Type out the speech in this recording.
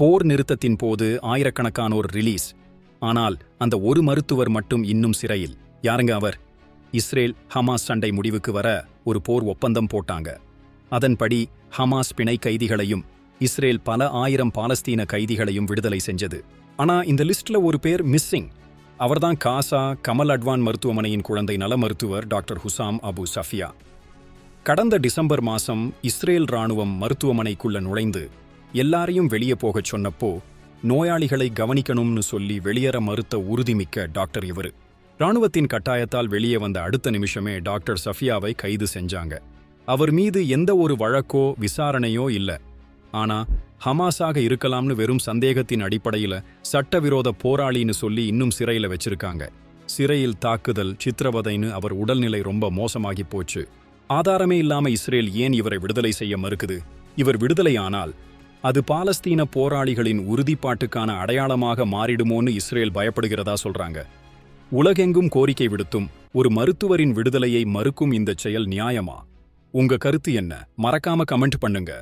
போர் நிறுத்தத்தின் போது ஆயிரக்கணக்கானோர் ரிலீஸ். ஆனால் அந்த ஒரு மருத்துவர் மட்டும் இன்னும் சிறையில். யாருங்க அவர்? இஸ்ரேல் ஹமாஸ் சண்டை முடிவுக்கு வர ஒரு போர் ஒப்பந்தம் போட்டாங்க. அதன்படி ஹமாஸ் பிணை கைதிகளையும் இஸ்ரேல் பல ஆயிரம் பாலஸ்தீன கைதிகளையும் விடுதலை செஞ்சது. ஆனா இந்த லிஸ்ட்ல ஒரு பேர் மிஸ்ஸிங். அவர்தான் காசா கமல் அட்வான் மருத்துவமனையின் குழந்தை நல மருத்துவர் டாக்டர் ஹுசாம் அபு சஃபியா. கடந்த டிசம்பர் மாசம் இஸ்ரேல் ராணுவம் மருத்துவமனைக்குள்ள நுழைந்து எல்லாரையும் வெளியே போகச் சொன்னப்போ நோயாளிகளை கவனிக்கணும்னு சொல்லி வெளியேற மறுத்த உறுதிமிக்க டாக்டர் இவரு. இராணுவத்தின் கட்டாயத்தால் வெளியே வந்த அடுத்த நிமிஷமே டாக்டர் சஃபியாவை கைது செஞ்சாங்க. அவர் மீது எந்த ஒரு வழக்கோ விசாரணையோ இல்ல. ஆனா ஹமாஸாக இருக்கலாம்னு வெறும் சந்தேகத்தின் அடிப்படையில சட்டவிரோத போராளின்னு சொல்லி இன்னும் சிறையில வச்சிருக்காங்க. சிறையில் தாக்குதல் சித்திரவதைன்னு அவர் உடல்நிலை ரொம்ப மோசமாகி போச்சு. ஆதாரமே இல்லாம இஸ்ரேல் ஏன் இவரை விடுதலை செய்ய மறுக்குது? இவர் விடுதலையானால் அது பாலஸ்தீன போராளிகளின் உறுதிப்பாட்டுக்கான அடையாளமாக மாறிடுமோன்னு இஸ்ரேல் பயப்படுகிறதா சொல்றாங்க. உலகெங்கும் கோரிக்கை விடுத்தும் ஒரு மருத்துவரின் விடுதலையை மறுக்கும் இந்த செயல் நியாயமா? உங்க கருத்து என்ன? மறக்காம கமெண்ட் பண்ணுங்க.